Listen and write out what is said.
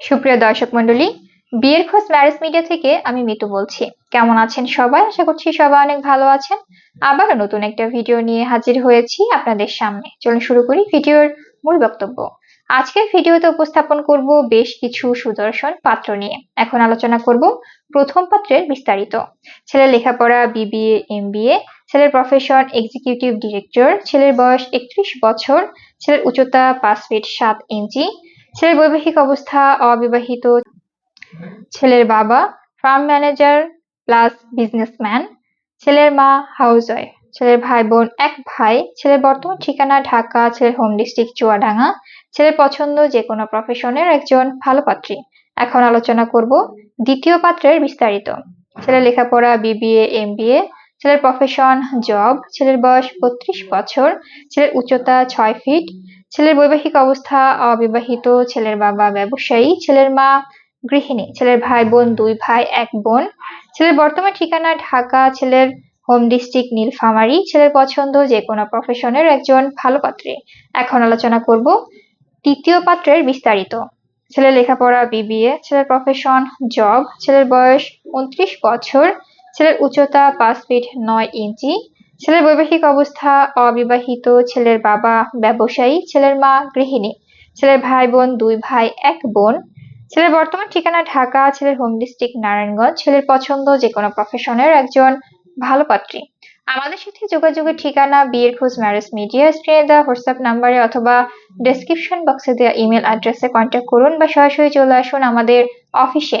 সুপ্রিয় দর্শক মণ্ডলী, বিয়ের খোঁজ ম্যারেজ মিডিয়া থেকে আমি মিতু বলছি। কেমন আছেন সবাই? আশা করছি সবাই অনেক ভালো আছেন। আবারও নতুন একটা ভিডিও নিয়ে হাজির হয়েছি আপনাদের সামনে। চলুন শুরু করি ভিডিওর মূল বক্তব্য। আজকের ভিডিওতে উপস্থাপন করব বেশ কিছু সুদর্শন পাত্র নিয়ে। এখন আলোচনা করব প্রথম পাত্রের বিস্তারিত। ছেলের লেখাপড়া, বিবিএ, এমবিএ, ছেলের প্রফেশন এক্সিকিউটিভ ডিরেক্টর ছেলের বয়স একত্রিশ বছর, ছেলের উচ্চতা পাঁচ ফিট সাত ইঞ্চি ছেলের বৈবাহিক অবস্থা অবিবাহিত ছেলের বাবা ফার্ম ম্যানেজার প্লাস বিজনেসম্যান ছেলের মা হাউস ছেলের ভাই বোন এক ভাই, ছেলের বর্তমান ঠিকানা ঢাকা, ছেলের হোম ডিস্ট্রিক্ট চুয়াডাঙ্গা, ছেলের পছন্দ যে কোনো প্রফেশনের একজন ভালো পাত্রী। এখন আলোচনা করব দ্বিতীয় পাত্রের বিস্তারিত। ছেলের লেখাপড়া বিবিএ এমবিএ ছেলের প্রফেশন জব ছেলের বয়স বত্রিশ বছর, ছেলের উচ্চতা ছয় ফিট ছেলের বৈবাহিক অবস্থা অবিবাহিত, ছেলের বাবা ব্যবসায়ী, ছেলের মা গৃহিণী, ছেলের ভাই বোন, দুই ভাই, এক বোন। ছেলের বর্তমান ঠিকানা ঢাকা, ছেলের হোম ডিস্ট্রিক্ট নীলফামারী, ছেলের পছন্দ যে কোনো প্রফেশনের একজন ভালো পাত্রী। এখন আলোচনা করব তৃতীয় পাত্রের বিস্তারিত। ছেলের লেখাপড়া বিবিএ ছেলের প্রফেশন জব ছেলের বয়স উনত্রিশ বছর, ছেলের উচ্চতা পাঁচ ফিট নয় ইঞ্চি ছেলের বৈবাহিক অবস্থা, অবিবাহিত ছেলের বাবা, ব্যবসায়ী, ছেলের মা, গৃহিণী। ছেলের ভাই বোন, দুই ভাই, এক বোন। ছেলের বর্তমান ঠিকানা ঢাকা, ছেলের হোম ডিস্ট্রিক্ট নারায়ণগঞ্জ। ছেলের পছন্দ যে কোনো প্রফেশনের একজন ভালো পাত্রী। আমাদের সাথে যোগাযোগের ঠিকানা, বিয়ের খোঁজ ম্যারেজ মিডিয়া স্ক্রিনে দেওয়া হোয়াটসঅ্যাপ নাম্বারে অথবা ডেসক্রিপশন বক্সে দেওয়া ইমেল অ্যাড্রেসে কন্ট্যাক্ট করুন বা সরাসরি চলে আসুন আমাদের অফিসে